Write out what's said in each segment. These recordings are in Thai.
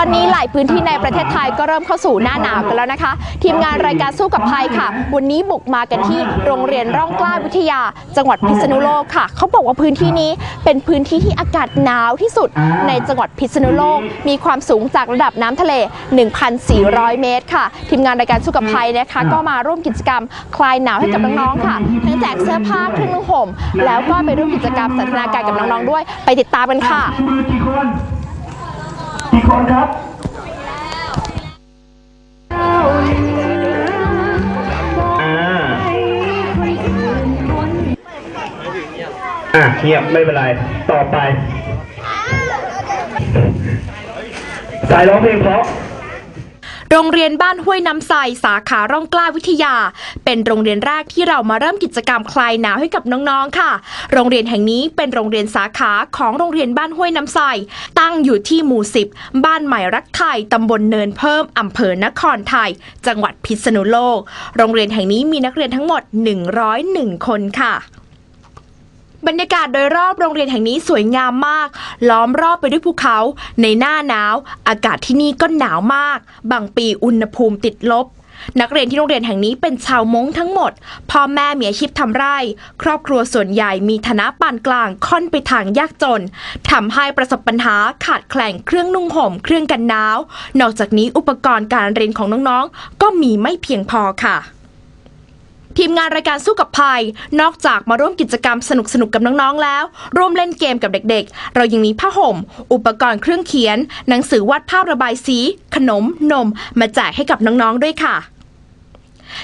อนนี้หลายพื้นที่ในประเทศไทยก็เริ่มเข้าสู่หน้าหนาวกันแล้วนะคะ ทีมงานรายการสู้กับภัยค่ะ วันนี้บุกมากันที่โรงเรียนร่องกล้าวิทยา จังหวัดพิษณุโลกค่ะ เขาบอกว่าพื้นที่นี้เป็นพื้นที่ที่อากาศหนาวที่สุดในจังหวัดพิษณุโลก มีความสูงจากระดับน้ำทะเล 1,400 เมตร ค่ะ ทีมงานรายการสู้กับภัยนะคะ ก็มาร่วมกิจกรรมคลายหนาวให้กับน้องๆค่ะ ทั้งแจกเสื้อผ้าเครื่องนุ่งห่ม แล้วก็ไปร่วมกิจกรรมสันทนาการกับน้องๆด้วย ไปติดตามกันค่ะมือ กี่คนกี่คนครับอ่าอะเงียบไม่เป็นไร ต่อไป สายร้องเพลงเพราะ โรงเรียนบ้านห้วยน้ำใสสาขาร่องกล้าวิทยา เป็นโรงเรียนแรกที่เรามาเริ่มกิจกรรมคลายหนาวให้กับน้องๆค่ะ โรงเรียนแห่งนี้เป็นโรงเรียนสาขาของโรงเรียนบ้านห้วยน้ำใสตั้งอยู่ที่หมู่10บ้านใหม่รักไทยตำบลเนินเพิ่มอำเภอนครไทย จังหวัดพิษณุโลก โรงเรียนแห่งนี้มีนักเรียนทั้งหมด 101 คนค่ะ บรรยากาศโดยรอบโรงเรียนแห่งนี้สวยงามมาก ล้อมรอบไปด้วยภูเขา ในหน้าหนาว อากาศที่นี่ก็หนาวมาก บางปีอุณหภูมิติดลบ นักเรียนที่โรงเรียนแห่งนี้เป็นชาวม้งทั้งหมด พ่อแม่มีอาชีพทำไร่ ครอบครัวส่วนใหญ่มีฐานะปานกลางค่อนไปทางยากจนทำให้ประสบปัญหาขาดแคลนเครื่องนุ่งห่ม เครื่องกันหนาว นอกจากนี้อุปกรณ์การเรียนของน้องๆ ก็มีไม่เพียงพอค่ะ ทีมงานรายการสู้กับภัย นอกจากมาร่วมกิจกรรมสนุกๆกับน้องๆแล้ว ร่วมเล่นเกมกับเด็กๆ เรายังมีผ้าห่ม อุปกรณ์เครื่องเขียน หนังสือวาดภาพระบายสี ขนมนม มาแจกให้กับน้องๆด้วยค่ะ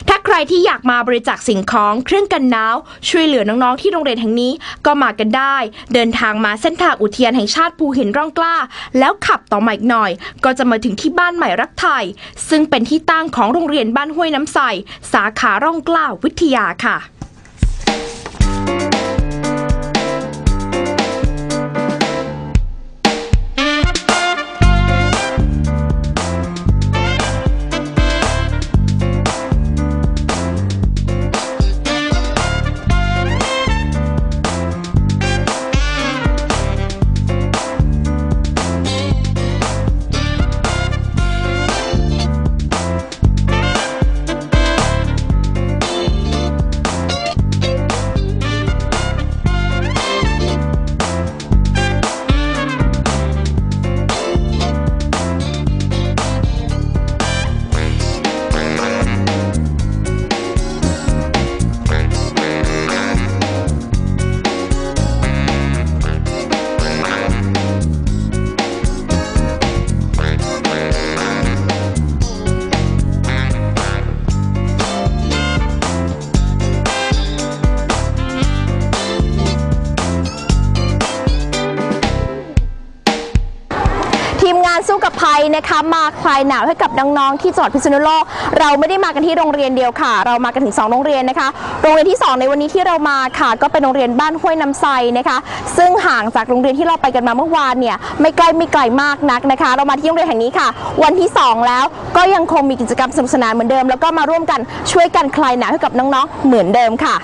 ถ้าใครที่อยากมาบริจาคสิ่งของเครื่องกันหนาว ช่วยเหลือน้องๆที่โรงเรียนแห่งนี้ก็มากันได้ เดินทางมาเส้นทางอุทยานแห่งชาติภูหินร่องกล้า แล้วขับต่อมาอีกหน่อย ก็จะมาถึงที่บ้านใหม่รักไทย ซึ่งเป็นที่ตั้งของโรงเรียนบ้านห้วยน้ำใสสาขาร่องกล้าวิทยาค่ะ นะคะมาคลายหนาวให้กับน้องๆที่จังหวัดพิษณุโลก เราไม่ได้มากันที่โรงเรียนเดียวค่ะ เรามากันถึง 2 โรงเรียนนะคะ โรงเรียนที่ 2 ในวันนี้ที่เรามาค่ะ ก็เป็นโรงเรียนบ้านห้วยน้ำไซนะคะ ซึ่งห่างจากโรงเรียนที่เราไปกันมาเมื่อวานเนี่ยไม่ใกล้ไม่ไกลมากนักนะคะ เรามาที่โรงเรียนแห่งนี้ค่ะ วันที่ 2 แล้วก็ยังคงมีกิจกรรมสนุกสนานเหมือนเดิม แล้วก็มาร่วมกันช่วยกันคลายหนาวให้กับน้องๆเหมือนเดิมค่ะ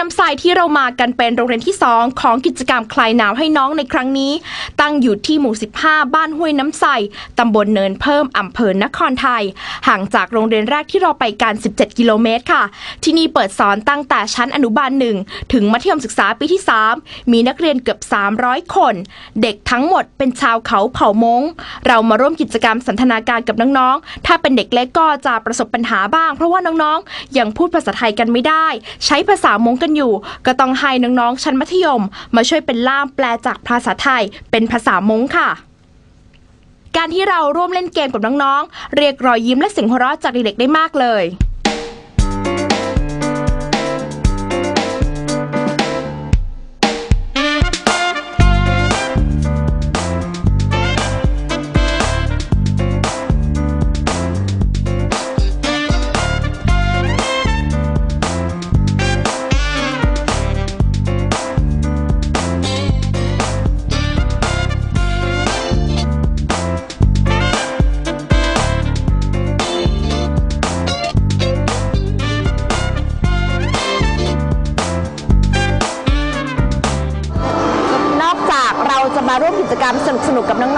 รงเรียนบ้านห้วยน้ำใสที่เรามากันเป็นโรงเรียนที่ 2 ของกิจกรรมคลายหนาวให้น้องในครั้งนี้ ตั้งอยู่ที่หมู่ 15 บ้านห้วยน้ำใสตำบลเนินเพิ่มอำเภอนครไทย ห่างจากโรงเรียนแรกที่เราไปกัน 17 กิโลเมตรค่ะ ที่นี่เปิดสอนตั้งแต่ชั้นอนุบาล1ถึงมัธยมศึกษาปีที่ 3 มีนักเรียนเกือบ 300 คน เด็กทั้งหมดเป็นชาวเขาเผ่ามงเรามาร่วมกิจกรรมสันทนาการกับน้องๆ ถ้าเป็นเด็กเล็กก็จะประสบปัญหาบ้าง เพราะว่าน้องๆ ยังพูดภาษาไทยกันไม่ได้ ใช้ภาษามงกันอยู่ ก็ต้องให้น้องๆชั้นมัธยม มาช่วยเป็นล่ามแปลจากภาษาไทย เป็นภาษามงค่ะ การที่เราร่วมเล่นเกมกับน้องๆ เรียกรอยยิ้มและเสียงหัวเราะจากเด็กๆได้มากเลย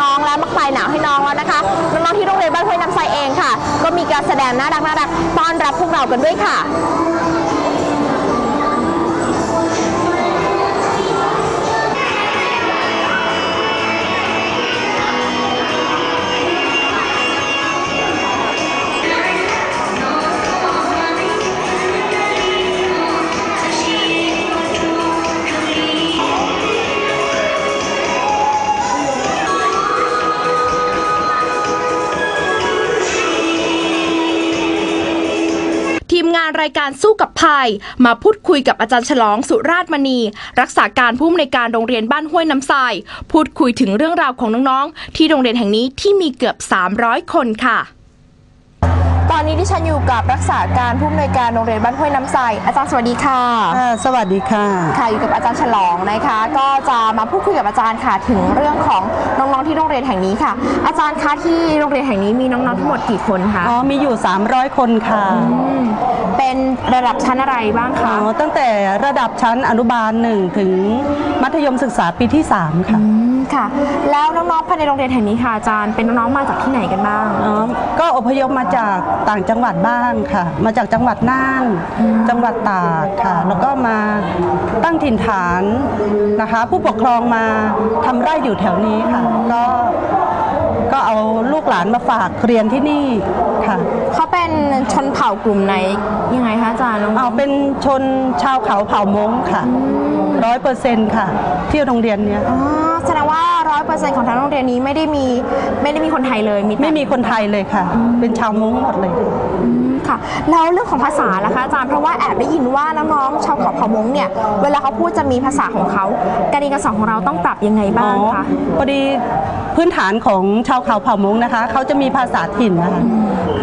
น้องๆแล้วมาคลายหนาวให้น้องแล้วนะคะน้องๆที่โรงเรียนบ้านห้วยน้ำใสเองค่ะ ก็มีการแสดงน่ารักน่ารักต้อนรับพวกเรากันด้วยค่ะานรายการสู้กับภัย มาพูดคุยกับอาจารย์ฉลองสุราชมณี รักษาการผู้อำนวยการโรงเรียนบ้านห้วยน้ำทราย พูดคุยถึงเรื่องราวของน้องๆ ที่โรงเรียนแห่งนี้ที่มีเกือบ 300 คนค่ะ ตอนนี้ที่ฉันอยู่กับรักษาการผู้อำนวยการโรงเรียนบ้านห้วยน้ำทรายอาจารย์สวัสดีค่ะอ่าสวัสดีค่ะ ค่ะอยู่กับอาจารย์ฉลองนะคะ ก็จะมาพูดคุยกับอาจารย์ค่ะถึงเรื่องของน้องๆที่โรงเรียนแห่งนี้ค่ะ อาจารย์คะที่โรงเรียนแห่งนี้มีน้องๆทั้งหมดกี่คนคะอ๋อมีอยู่ 300 คนค่ะมเป็นระดับชั้นอะไรบ้างอ๋คะ อตั้งแต่ระดับชั้นอนุบาล1ถึงมัธยมศึกษาปีที่ 3 ค่ะอืมค่ะ แล้วน้องๆภายในโรงเรียนแห่งนี้ค่ะอาจารย์เป็นน้องๆมาจากที่ไหนกันบ้าง อ๋อก็อพยพมาจากต่างจังหวัดบ้างค่ะ มาจากจังหวัดน่าน จังหวัดตากค่ะ แล้วก็มาตั้งถิ่นฐานนะคะ ผู้ปกครองมาทำไร่อยู่แถวนี้ค่ะ ก็ก็เอาลูกหลานมาฝากเรียนที่นี่ค่ะ ผ่ากลุ่มไหนยังไงคะอาจารย์น้องๆเอาเป็นชนชาวเขาเผ่ามงค่ะร้อยเปอร์เซ็นต์ค่ะ ที่โรงเรียนเนี้ยอ๋อแสดงว่าร้อยเปอร์เซ็นต์ของทางโรงเรียนนี้ไม่ได้มีไม่ได้มีคนไทยเลยมีแต่ไม่มีคนไทยเลยค่ะ เป็นชาวมงหมดเลยอืมค่ะแล้วเรื่องของภาษาล่ะคะอาจารย์เพราะว่าแอบได้ยินว่าน้องๆชาวเขาเผ่ามงเนี่ยเวลาเขาพูดจะมีภาษาของเขาการเรียนการสอนของเราต้องปรับยังไงบ้างคะพอดีพื้นฐานของชาวเขาเผ่ามงนะคะเขาจะมีภาษาถิ่นนะคะ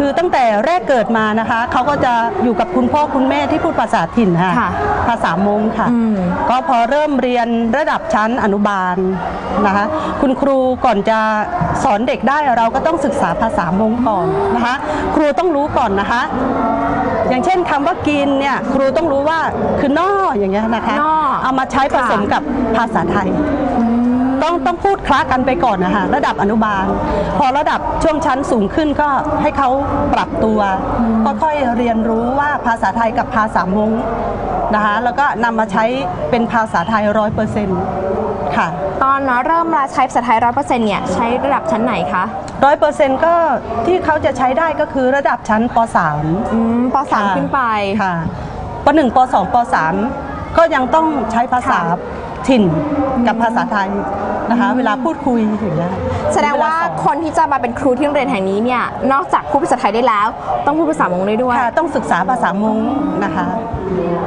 คือตั้งแต่แรกเกิดมานะคะ เขาก็จะอยู่กับคุณพ่อคุณแม่ที่พูดภาษาถิ่นค่ะ ค่ะภาษามงค่ะ อืมก็พอเริ่มเรียนระดับชั้นอนุบาลนะคะ คุณครูก่อนจะสอนเด็กได้เราก็ต้องศึกษาภาษามงก่อนนะคะ ครูต้องรู้ก่อนนะคะ อย่างเช่นคำว่ากินเนี่ยครูต้องรู้ว่าคือนออย่างเงี้ยนะคะนอเอามาใช้ผสมค่ะกับภาษาไทย ต้องต้องพูดคล้ากันไปก่อนนะคะระดับอนุบาล พอระดับช่วงชั้นสูงขึ้นก็ให้เขาปรับตัวค่อยๆเรียนรู้ว่าภาษาไทยกับภาษามงนะคะแล้วก็นำมาใช้เป็นภาษาไทยร้อยเปอร์เซ็นต์ค่ะตอนเริ่มมาใช้ภาษาไทยร้อยเปอร์เซ็นต์เนี่ยใช้ระดับชั้นไหนคะร้อยเปอร์เซ็นต์ก็ที่เขาจะใช้ได้ก็คือระดับชั้นป .3 อืมปสามค่ะขึ้นไปค่ะป .1 ป .2 ป .3 ก็ยังต้องใช้ภาษาค่ะ ถิ่นกับภาษาไทยนะคะ เวลาพูดคุยอย่างเงี้ยแสดงว่าเลสอนคนที่จะมาเป็นครูที่โรงเรียนแห่งนี้เนี่ยนอกจากพูดภาษาไทยได้แล้ว ต้องพูดภาษามงได้ด้วยค่ะต้องศึกษาภาษามงนะคะ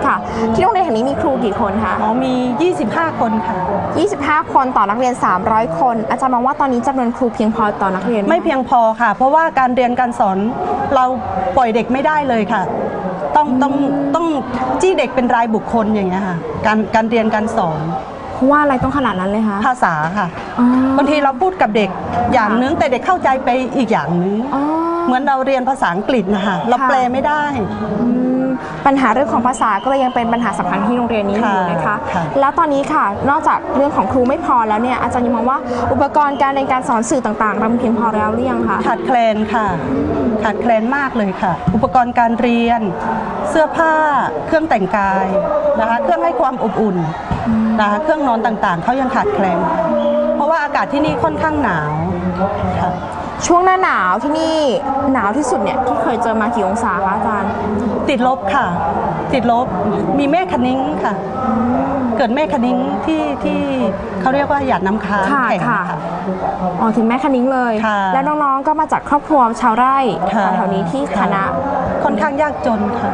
ค่ะ ที่โรงเรียนแห่งนี้มีครูกี่คนคะอ๋อมี 25 คนค่ะ 25 คนต่อนักเรียน 300 คน อาจารย์มองว่าตอนนี้จำนวนครูเพียงพอต่อนักเรียนหไม่เพียงพอค่ะ เพราะว่าการเรียนการสอนเราปล่อยเด็กไม่ได้เลยค่ะ ต้องต้องต้องจี้เด็กเป็นรายบุคคลอย่างเงี้ยค่ะการการเรียนการสอนเพราะว่าอะไรต้องขนาดนั้นเลยคะภาษาค่ะอ๋อบางทีเราพูดกับเด็กอย่างนึงแต่เด็กเข้าใจไปอีกอย่างนึง อ๋อ เหมือนเราเรียนภาษาอังกฤษนะคะเราค่ะแปลไม่ได้ อืมปัญหาเรื่องของภาษาก็เลยยังเป็นปัญหาสำคัญที่โรงเรียนนี้อยู่ค่ะนะคะ ค่ะ แล้วตอนนี้ค่ะ นอกจากเรื่องของครูไม่พอแล้วเนี่ยอาจารย์ยังมองว่าอุปกรณ์การเรียนการสอนสื่อต่างๆเรามีเพียงพอแล้วหรือยังคะ ขาดแคลนค่ะ ขาดแคลนมากเลยค่ะ อุปกรณ์การเรียน เสื้อผ้า เครื่องแต่งกายนะคะ เครื่องให้ความอบอุ่นนะคะ เครื่องนอนต่างๆ เขายังขาดแคลน เพราะว่าอากาศที่นี่ค่อนข้างหนาวค่ะ ช่วงหน้าหนาวที่นี่หนาวที่สุดเนี่ยที่เคยเจอมากี่องศาคะอาจารย์ ติดลบค่ะ ติดลบมีเมฆคณิ้งค่ะ เกิดเมฆคณิ้งที่ที่เขาเรียกว่าหยาดน้ำค้างค่ะแข็งค่ะ ค่ะ อ๋อถึงแม่คณิ้งเลย ค่ะ แล้วน้องๆก็มาจากครอบครัวชาวไร่ค่ะแถวๆนี้ที่คณะ ค่อนข้างยากจนค่ะ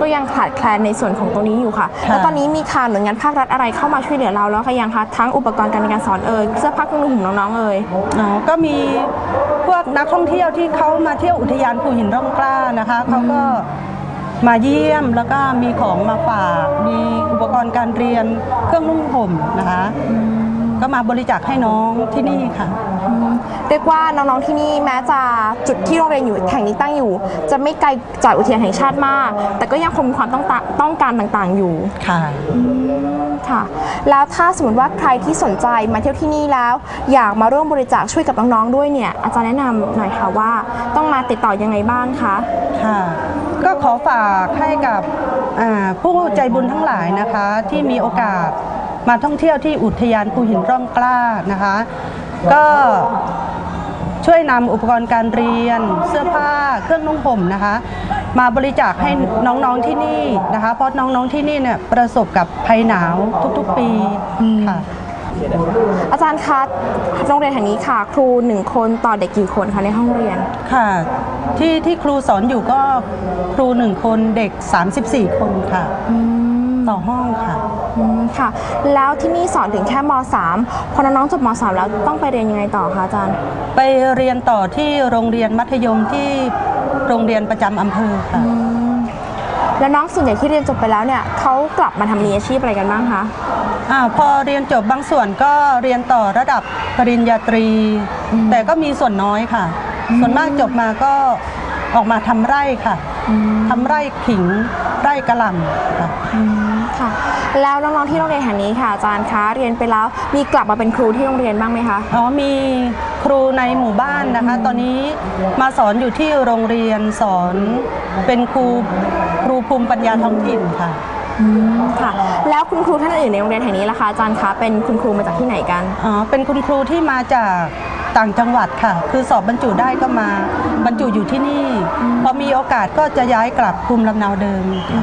ก็ยังขาดแคลนในส่วนของตรงนี้อยู่ค่ะค่ะแล้วตอนนี้มีข่าวหน่วยงานภาครัฐอะไรเข้ามาช่วยเหลือเราแล้วคะยังคะทั้งอุปกรณ์การเรียนการสอนเอ่ยเสื้อผ้าเครื่องนุ่งห่มน้องๆเอ่ยอ๋อก็มีพวกนักท่องเที่ยวที่เขามาเที่ยวอุทยานภูหินร่องกล้านะคะเขาก็มาเยี่ยมแล้วก็มีของมาฝาก มีอุปกรณ์การเรียนเครื่องนุ่งห่มนะคะ ก็มาบริจาคให้น้องที่นี่ค่ะเรียกว่าน้องๆที่นี่แม้จะจุดที่โรงเรียนอยู่แห่งนี้ตั้งอยู่ จะไม่ไกลจากอุทยานแห่งชาติมาก แต่ก็ยังคงมีความต้องตาต้องการต่างๆอยู่ ค่ะ ค่ะแล้วถ้าสมมติว่าใครที่สนใจมาเที่ยวที่นี่แล้ว อยากมาร่วมบริจาคช่วยกับน้องๆด้วยเนี่ยอาจารย์แนะนำหน่อยค่ะว่า ต้องมาติดต่อยังไงบ้างคะค่ะ ก็ขอฝากให้กับอ่าผู้ใจบุญทั้งหลายนะคะ ที่มีโอกาส มาท่องเที่ยวที่อุทยานภูหินร่องกล้านะคะ ก็ช่วยนำอุปกรณ์การเรียน เสื้อผ้าเครื่องนุ่งห่มนะคะ มาบริจาคให้น้องๆที่นี่นะคะ เพราะน้องๆที่นี่เนี่ยประสบกับภัยหนาวทุกๆปีค่ะอาจารย์คะโรงเรียนแห่งนี้ค่ะ ครูหนึ่งคนต่อเด็กกี่คนคะในห้องเรียนค่ะ ที่ที่ครูสอนอยู่ก็ครูหนึ่งคนเด็ก 34 คนค่ะ ต่อห้องค่ะ อืมค่ะ แล้วที่นี่สอนถึงแค่ม .3 พอน้องๆจบม .3 แล้วต้องไปเรียนยังไงต่อคะอาจารย์ ไปเรียนต่อที่โรงเรียนมัธยมที่โรงเรียนประจำอำเภอค่ะแล้วน้องส่วนใหญ่ที่เรียนจบไปแล้วเนี่ยเขากลับมาทำมีอาชีพอะไรกันบ้างคะ อ่าพอเรียนจบบางส่วนก็เรียนต่อระดับปริญญาตรีแต่ก็มีส่วนน้อยค่ะ ส่วนมากจบมาก็ ออกมาทำไร่ค่ะทำไร่ขิงไร่กระหล่ำค่ะ ค่ะ แล้วน้องๆที่โรงเรียนแห่งนี้ค่ะอาจารย์คะเรียนไปแล้วมีกลับมาเป็นครูที่โรงเรียนบ้างไหมคะ อ๋อมีครูในหมู่บ้านนะคะ ตอนนี้มาสอนอยู่ที่โรงเรียนสอนเป็นครูครูภูมิปัญญาท้องถิ่นค่ะค่ะแล้วคุณครูท่านอื่นในโรงเรียนแห่งนี้ล่ะคะอาจารย์คะเป็นคุณครูมาจากที่ไหนกันอ๋อเป็นคุณครูที่มาจาก ต่างจังหวัดค่ะ คือสอบบรรจุได้ก็มาบรรจุอยู่ที่นี่ พอมีโอกาสก็จะย้ายกลับภูมิลำเนาเดิมค่ะ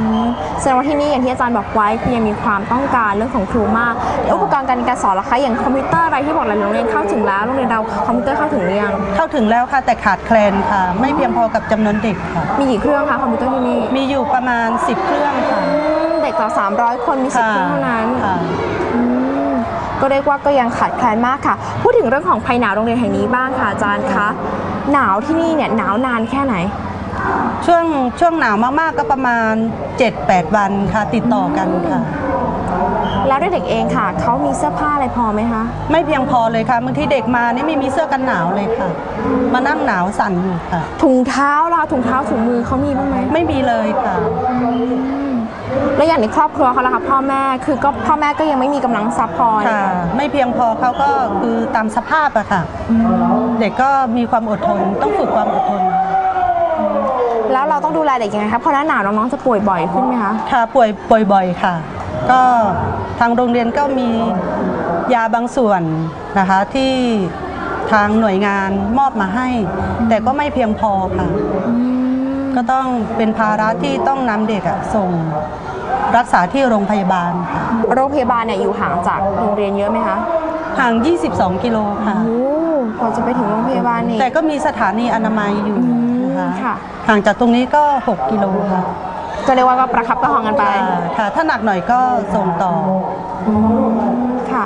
แสดงว่าที่นี่อย่างที่อาจารย์บอกไว้คือยังมีความต้องการเรื่องของครูมากแล้วอุปกรณ์การเรียนการสอนล่ะคะอย่างคอมพิวเตอร์อะไรที่บอกหลายๆโรงเรียนเข้าถึงแล้วโรงเรียนเราคอมพิวเตอร์เข้าถึงหรือยังเข้าถึงแล้วค่ะแต่ขาดแคลนค่ะ ไม่เพียงพอกับจำนวนเด็กค่ะ มีกี่เครื่องคะคอมพิวเตอร์ที่นี่มีอยู่ประมาณ 10 เครื่องค่ะอืมเด็กต่อ300 คนมีสิบเครื่องเท่านั้นค่ะ อืม ก็เรียกว่าก็ยังขาดแคลนมากค่ะ พูดถึงเรื่องของภัยหนาวโรงเรียนแห่งนี้บ้างค่ะอาจารย์คะหนาวที่นี่เนี่ยหนาวนานแค่ไหน ช่วงช่วงหนาวมากๆก็ประมาณ 7-8 วันค่ะติดต่อกันค่ะ แล้วเด็กๆเองค่ะเขามีเสื้อผ้าอะไรพอไหมคะไม่เพียงพอเลยค่ะบางทีเด็กมานี่ไม่มีเสื้อกันหนาวเลยค่ะ มานั่งหนาวสั่นอยู่ค่ะ ถุงเท้าล่ะถุงเท้าถุงมือเขามีบ้างไหมไม่มีเลยค่ะ แล้วอย่างในครอบครัวเขาล่ะคะพ่อแม่คือก็พ่อแม่ก็ยังไม่มีกำลังทรัพย์พอค่ะ ไม่เพียงพอเขาก็คือตามสภาพอะค่ะ เด็กก็มีความอดทนต้องฝึกความอดทน แล้วเราต้องดูแลเด็กยังไงคะเพราะหน้าหนาวน้องๆจะป่วยบ่อยขึ้นไหมคะค่ะป่วยป่วยบ่อยค่ะ ก็ทางโรงเรียนก็มียาบางส่วนนะคะที่ทางหน่วยงานมอบมาให้ แต่ก็ไม่เพียงพอค่ะ ก็ต้องเป็นภาระที่ต้องนำเด็กอะส่งรักษาที่โรงพยาบาลค่ะโรงพยาบาลเนี่ยอยู่ห่างจากโรงเรียนเยอะไหมคะห่าง 22 กิโลค่ะ โอ้กว่าจะไปถึงโรงพยาบาลนี่ แต่ก็มีสถานีอนามัยอยู่นะคะค่ะ ห่างจากตรงนี้ก็ 6 กิโลค่ะก็เรียกว่าก็ประคับประคองกันไป ค่ะค่ะถ้าหนักหน่อยก็ส่งต่อ ค่ะ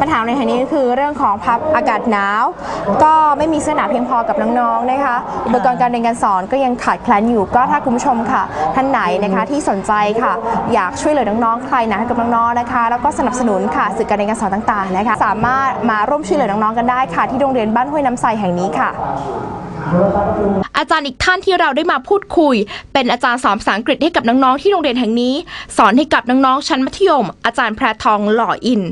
ปัญหาในแห่งนี้คือเรื่องของพับอากาศหนาว ก็ไม่มีเสื้อหนาเพียงพอกับน้องๆนะคะอุปกรณ์การเรียนการสอนก็ยังขาดแคลนอยู่ ก็ถ้าคุณผู้ชมค่ะ ท่านไหนนะคะที่สนใจค่ะ อยากช่วยเหลือน้องๆใครนะให้กับน้องๆนะคะ แล้วก็สนับสนุนค่ะสื่อการเรียนการสอนต่างๆนะคะ สามารถมาร่วมช่วยเหลือน้องๆกันได้ค่ะ ที่โรงเรียนบ้านห้วยน้ำใสแห่งนี้ค่ะอาจารย์อีกท่านที่เราได้มาพูดคุย เป็นอาจารย์สอนภาษาอังกฤษให้กับน้องๆที่โรงเรียนแห่งนี้ สอนให้กับน้องๆชั้นมัธยม อาจารย์แพรทองหล่ออิน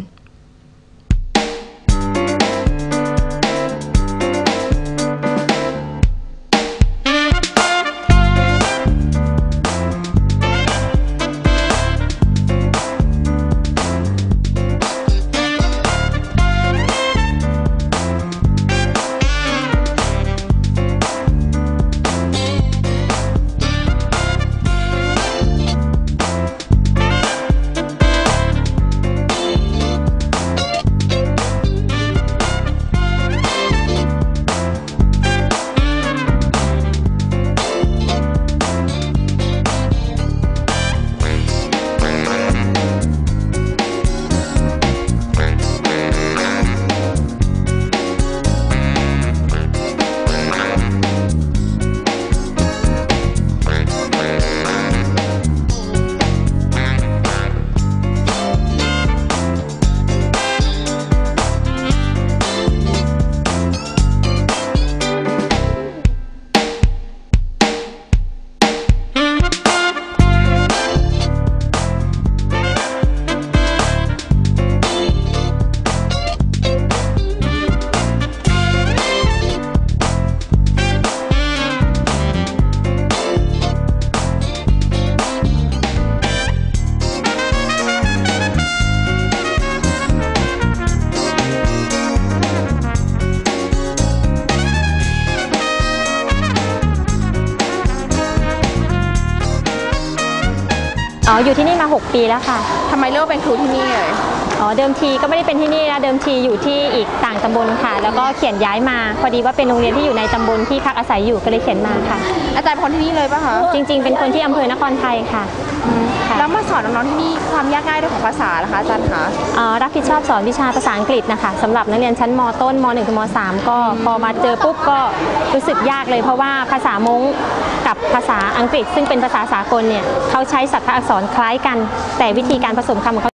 อ๋ออยู่ที่นี่มา 6 ปีแล้วค่ะ ทำไมเลือกเป็นครูที่นี่เลย อ๋อเดิมทีก็ไม่ได้เป็นที่นี่นะเดิมทีอยู่ที่อีกต่างตำบลค่ะ แล้วก็เขียนย้ายมา พอดีว่าเป็นโรงเรียนที่อยู่ในตำบลที่พักอาศัยอยู่ก็เลยเขียนมาค่ะ อาจารย์เป็นคนที่นี่เลยปะคะจริง ๆ เป็นคนที่อำเภอนครไทยค่ะค่ะ แล้วมาสอนน้องๆที่นี่ความยากง่ายเรื่องของภาษานะคะอาจารย์คะอ๋อรับผิดชอบสอนวิชาภาษาอังกฤษนะคะสำหรับนักเรียนชั้นมต้นม .1 ถึงม .3 ก็พอมาเจอปุ๊บก็รู้สึกยากเลยเพราะว่าภาษามง กับภาษาอังกฤษ ซึ่งเป็นภาษาสากลเนี่ยเขาใช้สัตว์อักษรคล้ายกัน แต่วิธีการผสมคำของเขา